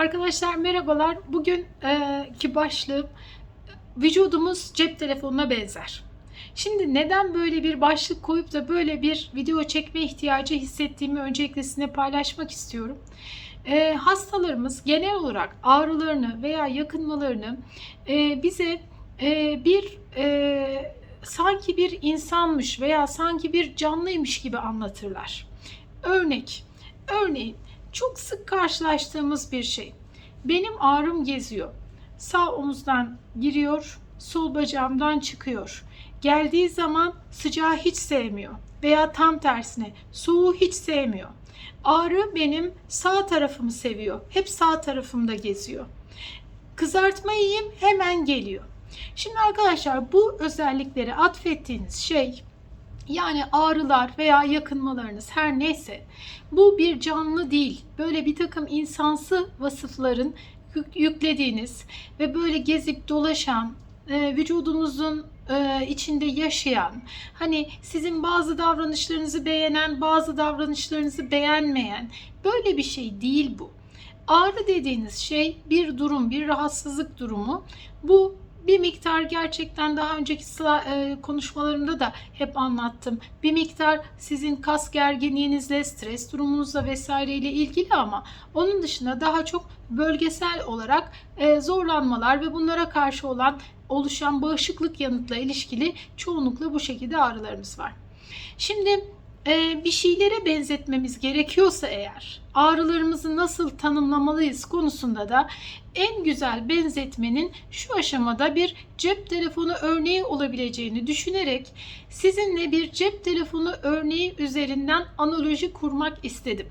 Arkadaşlar merhabalar. Bugünkü başlığım vücudumuz cep telefonuna benzer. Şimdi neden böyle bir başlık koyup da böyle bir video çekme ihtiyacı hissettiğimi öncelikle sizinle paylaşmak istiyorum. Ee, hastalarımız genel olarak ağrılarını veya yakınmalarını e, bize e, bir e, sanki bir insanmış veya sanki bir canlıymış gibi anlatırlar. Örnek, örneğin çok sık karşılaştığımız bir şey. Benim ağrım geziyor. Sağ omuzdan giriyor, sol bacağımdan çıkıyor. Geldiği zaman sıcağı hiç sevmiyor veya tam tersine soğuğu hiç sevmiyor. Ağrı benim sağ tarafımı seviyor. Hep sağ tarafımda geziyor. Kızartma yiyeyim hemen geliyor. Şimdi arkadaşlar bu özellikleri atfettiğiniz şey yani ağrılar veya yakınmalarınız her neyse bu bir canlı değil. Böyle bir takım insansı vasıfların yük- yüklediğiniz ve böyle gezip dolaşan e, vücudunuzun e, içinde yaşayan hani sizin bazı davranışlarınızı beğenen bazı davranışlarınızı beğenmeyen böyle bir şey değil bu. Ağrı dediğiniz şey bir durum, bir rahatsızlık durumu. Bu bir miktar gerçekten daha önceki sıla- e, konuşmalarımda da hep anlattım. Bir miktar sizin kas gerginliğinizle, stres durumunuzla vesaireyle ilgili ama onun dışında daha çok bölgesel olarak e, zorlanmalar ve bunlara karşı olan oluşan bağışıklık yanıtla ilişkili çoğunlukla bu şekilde ağrılarımız var. Şimdi e, bir şeylere benzetmemiz gerekiyorsa eğer ağrılarımızı nasıl tanımlamalıyız konusunda da en güzel benzetmenin şu aşamada bir cep telefonu örneği olabileceğini düşünerek sizinle bir cep telefonu örneği üzerinden analoji kurmak istedim.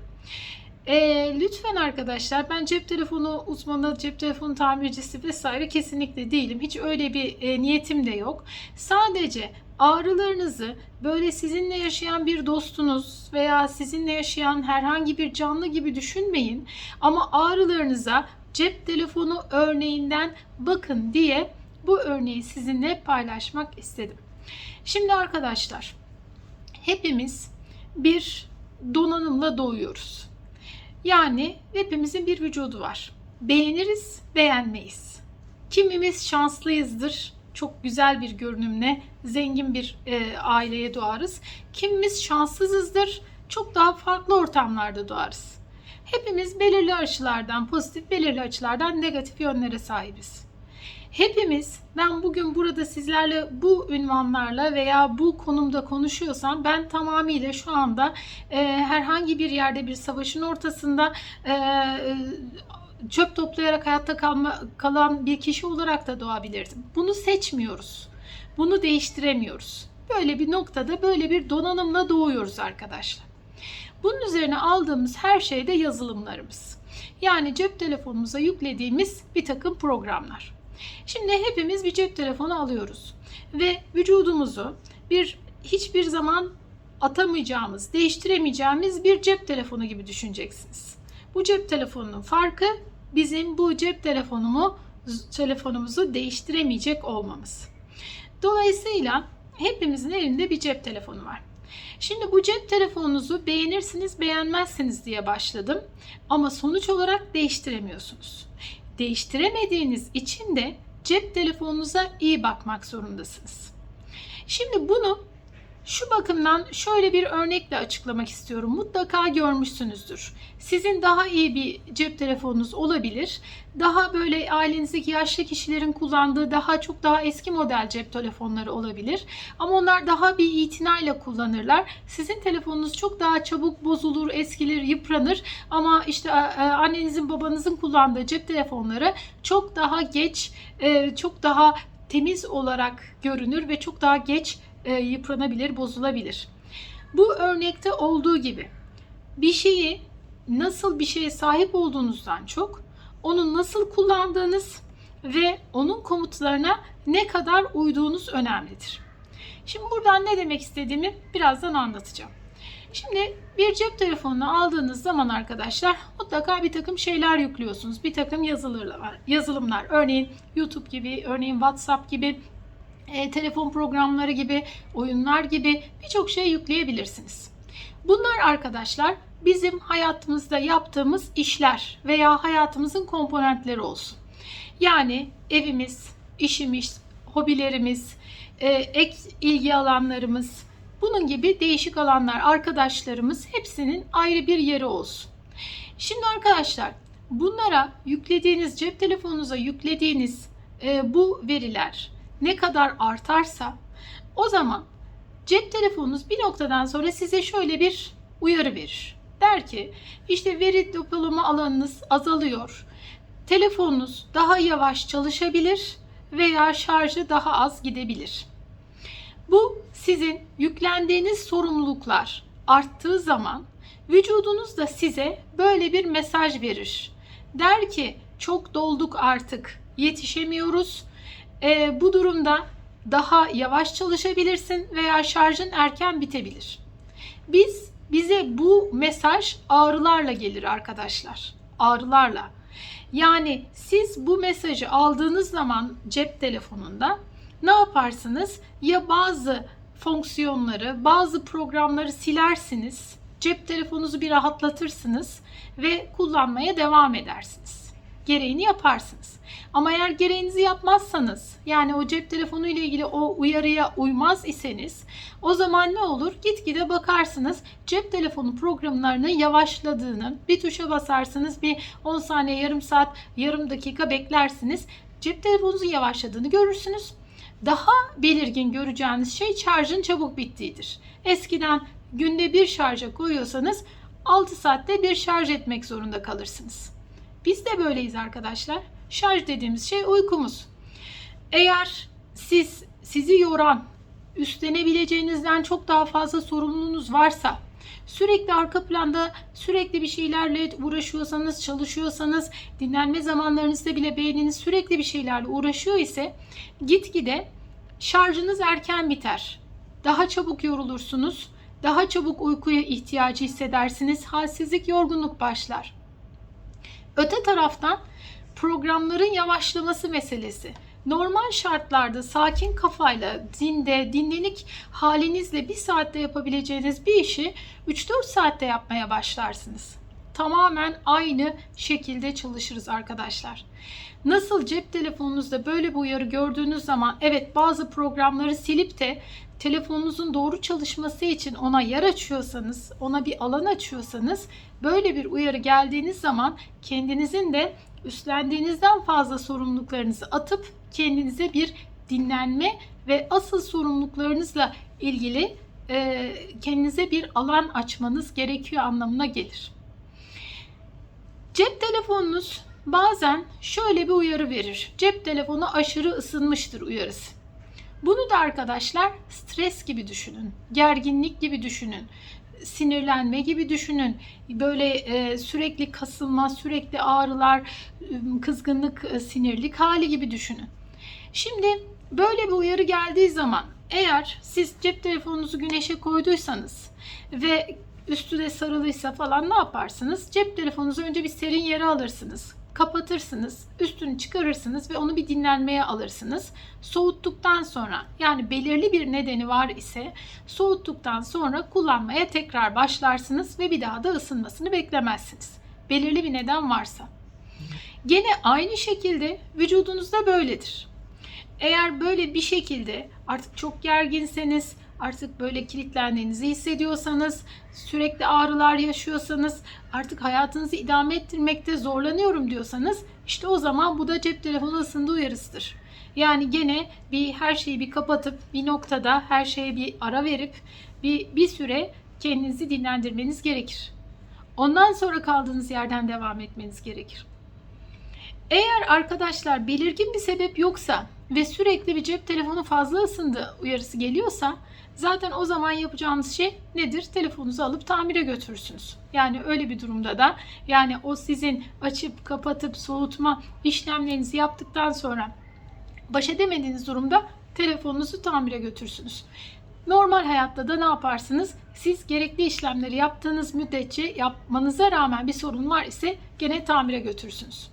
Ee, lütfen arkadaşlar ben cep telefonu uzmanı, cep telefonu tamircisi vesaire kesinlikle değilim. Hiç öyle bir e, niyetim de yok. Sadece ağrılarınızı böyle sizinle yaşayan bir dostunuz veya sizinle yaşayan herhangi bir canlı gibi düşünmeyin. Ama ağrılarınıza cep telefonu örneğinden bakın diye bu örneği sizinle paylaşmak istedim. Şimdi arkadaşlar hepimiz bir donanımla doğuyoruz. Yani hepimizin bir vücudu var. Beğeniriz, beğenmeyiz. Kimimiz şanslıyızdır. Çok güzel bir görünümle zengin bir e, aileye doğarız. Kimimiz şanssızızdır. Çok daha farklı ortamlarda doğarız. Hepimiz belirli açılardan pozitif, belirli açılardan negatif yönlere sahibiz. Hepimiz ben bugün burada sizlerle bu ünvanlarla veya bu konumda konuşuyorsam ben tamamıyla şu anda e, herhangi bir yerde bir savaşın ortasında e, e, çöp toplayarak hayatta kalma, kalan bir kişi olarak da doğabilirdim. Bunu seçmiyoruz. Bunu değiştiremiyoruz. Böyle bir noktada böyle bir donanımla doğuyoruz arkadaşlar. Bunun üzerine aldığımız her şey de yazılımlarımız. Yani cep telefonumuza yüklediğimiz bir takım programlar. Şimdi hepimiz bir cep telefonu alıyoruz ve vücudumuzu bir hiçbir zaman atamayacağımız, değiştiremeyeceğimiz bir cep telefonu gibi düşüneceksiniz. Bu cep telefonunun farkı bizim bu cep telefonumu telefonumuzu değiştiremeyecek olmamız. Dolayısıyla hepimizin elinde bir cep telefonu var. Şimdi bu cep telefonunuzu beğenirsiniz, beğenmezsiniz diye başladım. Ama sonuç olarak değiştiremiyorsunuz. Değiştiremediğiniz için de cep telefonunuza iyi bakmak zorundasınız. Şimdi bunu şu bakımdan şöyle bir örnekle açıklamak istiyorum. Mutlaka görmüşsünüzdür. Sizin daha iyi bir cep telefonunuz olabilir. Daha böyle ailenizdeki yaşlı kişilerin kullandığı daha çok daha eski model cep telefonları olabilir. Ama onlar daha bir itinayla kullanırlar. Sizin telefonunuz çok daha çabuk bozulur, eskilir, yıpranır. Ama işte e, annenizin babanızın kullandığı cep telefonları çok daha geç, e, çok daha temiz olarak görünür ve çok daha geç e, yıpranabilir, bozulabilir. Bu örnekte olduğu gibi bir şeyi nasıl bir şeye sahip olduğunuzdan çok onu nasıl kullandığınız ve onun komutlarına ne kadar uyduğunuz önemlidir. Şimdi buradan ne demek istediğimi birazdan anlatacağım. Şimdi bir cep telefonunu aldığınız zaman arkadaşlar mutlaka bir takım şeyler yüklüyorsunuz. Bir takım yazılımlar, yazılımlar. Örneğin YouTube gibi, örneğin WhatsApp gibi, e, telefon programları gibi, oyunlar gibi birçok şey yükleyebilirsiniz. Bunlar arkadaşlar bizim hayatımızda yaptığımız işler veya hayatımızın komponentleri olsun. Yani evimiz, işimiz, hobilerimiz, e, ek ilgi alanlarımız, bunun gibi değişik alanlar, arkadaşlarımız hepsinin ayrı bir yeri olsun. Şimdi arkadaşlar bunlara yüklediğiniz cep telefonunuza yüklediğiniz e, bu veriler ne kadar artarsa o zaman cep telefonunuz bir noktadan sonra size şöyle bir uyarı verir. Der ki işte veri depolama alanınız azalıyor. Telefonunuz daha yavaş çalışabilir veya şarjı daha az gidebilir. Bu sizin yüklendiğiniz sorumluluklar arttığı zaman vücudunuz da size böyle bir mesaj verir. Der ki çok dolduk artık yetişemiyoruz. Ee, bu durumda daha yavaş çalışabilirsin veya şarjın erken bitebilir. Biz bize bu mesaj ağrılarla gelir arkadaşlar. Ağrılarla. Yani siz bu mesajı aldığınız zaman cep telefonunda ne yaparsınız? Ya bazı fonksiyonları, bazı programları silersiniz. Cep telefonunuzu bir rahatlatırsınız ve kullanmaya devam edersiniz. Gereğini yaparsınız. Ama eğer gereğinizi yapmazsanız, yani o cep telefonu ile ilgili o uyarıya uymaz iseniz, o zaman ne olur? Gitgide bakarsınız cep telefonu programlarının yavaşladığını, bir tuşa basarsınız, bir 10 saniye, yarım saat, yarım dakika beklersiniz. Cep telefonunuzun yavaşladığını görürsünüz. Daha belirgin göreceğiniz şey şarjın çabuk bittiğidir. Eskiden günde bir şarja koyuyorsanız 6 saatte bir şarj etmek zorunda kalırsınız. Biz de böyleyiz arkadaşlar. Şarj dediğimiz şey uykumuz. Eğer siz sizi yoran, üstlenebileceğinizden çok daha fazla sorumluluğunuz varsa, sürekli arka planda sürekli bir şeylerle uğraşıyorsanız, çalışıyorsanız, dinlenme zamanlarınızda bile beyniniz sürekli bir şeylerle uğraşıyor ise gitgide şarjınız erken biter. Daha çabuk yorulursunuz, daha çabuk uykuya ihtiyacı hissedersiniz, halsizlik, yorgunluk başlar. Öte taraftan programların yavaşlaması meselesi. Normal şartlarda sakin kafayla, zinde, dinlenik halinizle bir saatte yapabileceğiniz bir işi 3-4 saatte yapmaya başlarsınız. Tamamen aynı şekilde çalışırız arkadaşlar. Nasıl cep telefonunuzda böyle bir uyarı gördüğünüz zaman evet bazı programları silip de telefonunuzun doğru çalışması için ona yer açıyorsanız, ona bir alan açıyorsanız böyle bir uyarı geldiğiniz zaman kendinizin de üstlendiğinizden fazla sorumluluklarınızı atıp kendinize bir dinlenme ve asıl sorumluluklarınızla ilgili e, kendinize bir alan açmanız gerekiyor anlamına gelir. Cep telefonunuz bazen şöyle bir uyarı verir. Cep telefonu aşırı ısınmıştır uyarısı. Bunu da arkadaşlar stres gibi düşünün, gerginlik gibi düşünün, sinirlenme gibi düşünün. Böyle e, sürekli kasılma, sürekli ağrılar, ıı, kızgınlık, e, sinirlik hali gibi düşünün. Şimdi böyle bir uyarı geldiği zaman eğer siz cep telefonunuzu güneşe koyduysanız ve üstü de sarılıysa falan ne yaparsınız? Cep telefonunuzu önce bir serin yere alırsınız kapatırsınız, üstünü çıkarırsınız ve onu bir dinlenmeye alırsınız. Soğuttuktan sonra yani belirli bir nedeni var ise soğuttuktan sonra kullanmaya tekrar başlarsınız ve bir daha da ısınmasını beklemezsiniz. Belirli bir neden varsa. Gene aynı şekilde vücudunuzda böyledir. Eğer böyle bir şekilde artık çok gerginseniz, artık böyle kilitlendiğinizi hissediyorsanız, sürekli ağrılar yaşıyorsanız, artık hayatınızı idame ettirmekte zorlanıyorum diyorsanız işte o zaman bu da cep telefonu ısındı uyarısıdır. Yani gene bir her şeyi bir kapatıp bir noktada her şeye bir ara verip bir, bir süre kendinizi dinlendirmeniz gerekir. Ondan sonra kaldığınız yerden devam etmeniz gerekir. Eğer arkadaşlar belirgin bir sebep yoksa ve sürekli bir cep telefonu fazla ısındı uyarısı geliyorsa zaten o zaman yapacağınız şey nedir? Telefonunuzu alıp tamire götürürsünüz. Yani öyle bir durumda da yani o sizin açıp kapatıp soğutma işlemlerinizi yaptıktan sonra baş edemediğiniz durumda telefonunuzu tamire götürsünüz. Normal hayatta da ne yaparsınız? Siz gerekli işlemleri yaptığınız müddetçe yapmanıza rağmen bir sorun var ise gene tamire götürürsünüz.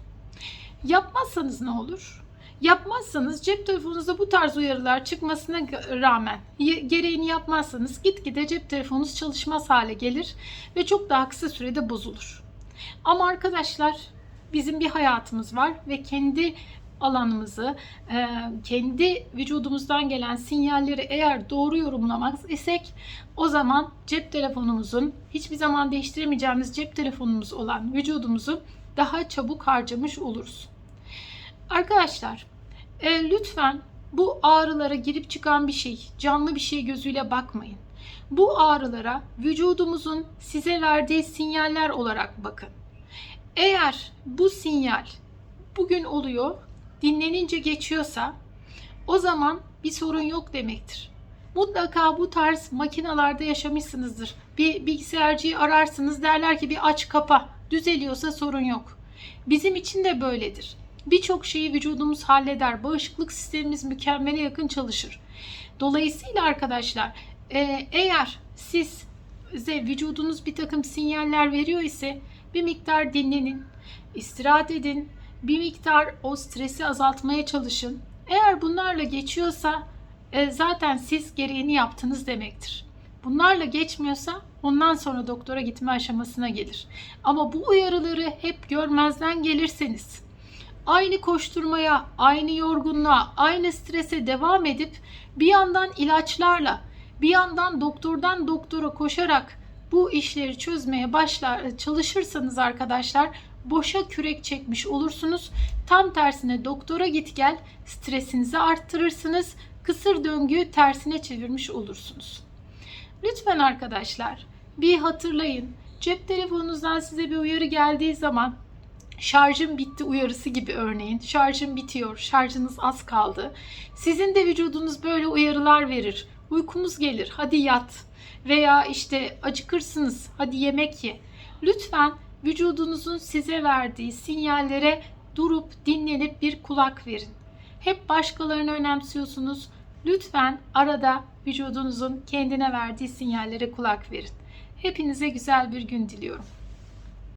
Yapmazsanız ne olur? Yapmazsanız cep telefonunuzda bu tarz uyarılar çıkmasına rağmen gereğini yapmazsanız gitgide cep telefonunuz çalışmaz hale gelir ve çok daha kısa sürede bozulur. Ama arkadaşlar bizim bir hayatımız var ve kendi alanımızı, e, kendi vücudumuzdan gelen sinyalleri eğer doğru yorumlamak isek o zaman cep telefonumuzun hiçbir zaman değiştiremeyeceğimiz cep telefonumuz olan vücudumuzu daha çabuk harcamış oluruz. Arkadaşlar e, lütfen bu ağrılara girip çıkan bir şey, canlı bir şey gözüyle bakmayın. Bu ağrılara vücudumuzun size verdiği sinyaller olarak bakın. Eğer bu sinyal bugün oluyor, dinlenince geçiyorsa o zaman bir sorun yok demektir. Mutlaka bu tarz makinalarda yaşamışsınızdır. Bir bilgisayarcıyı ararsınız derler ki bir aç kapa. Düzeliyorsa sorun yok. Bizim için de böyledir. Birçok şeyi vücudumuz halleder. Bağışıklık sistemimiz mükemmele yakın çalışır. Dolayısıyla arkadaşlar e, eğer siz size vücudunuz bir takım sinyaller veriyor ise bir miktar dinlenin, istirahat edin, bir miktar o stresi azaltmaya çalışın. Eğer bunlarla geçiyorsa e, zaten siz gereğini yaptınız demektir. Bunlarla geçmiyorsa ondan sonra doktora gitme aşamasına gelir. Ama bu uyarıları hep görmezden gelirseniz aynı koşturmaya, aynı yorgunluğa, aynı strese devam edip bir yandan ilaçlarla, bir yandan doktordan doktora koşarak bu işleri çözmeye başlar çalışırsanız arkadaşlar boşa kürek çekmiş olursunuz. Tam tersine doktora git gel stresinizi arttırırsınız. Kısır döngüyü tersine çevirmiş olursunuz. Lütfen arkadaşlar bir hatırlayın. Cep telefonunuzdan size bir uyarı geldiği zaman şarjım bitti uyarısı gibi örneğin. Şarjım bitiyor, şarjınız az kaldı. Sizin de vücudunuz böyle uyarılar verir. Uykumuz gelir, hadi yat. Veya işte acıkırsınız, hadi yemek ye. Lütfen vücudunuzun size verdiği sinyallere durup dinlenip bir kulak verin. Hep başkalarını önemsiyorsunuz. Lütfen arada vücudunuzun kendine verdiği sinyallere kulak verin. Hepinize güzel bir gün diliyorum.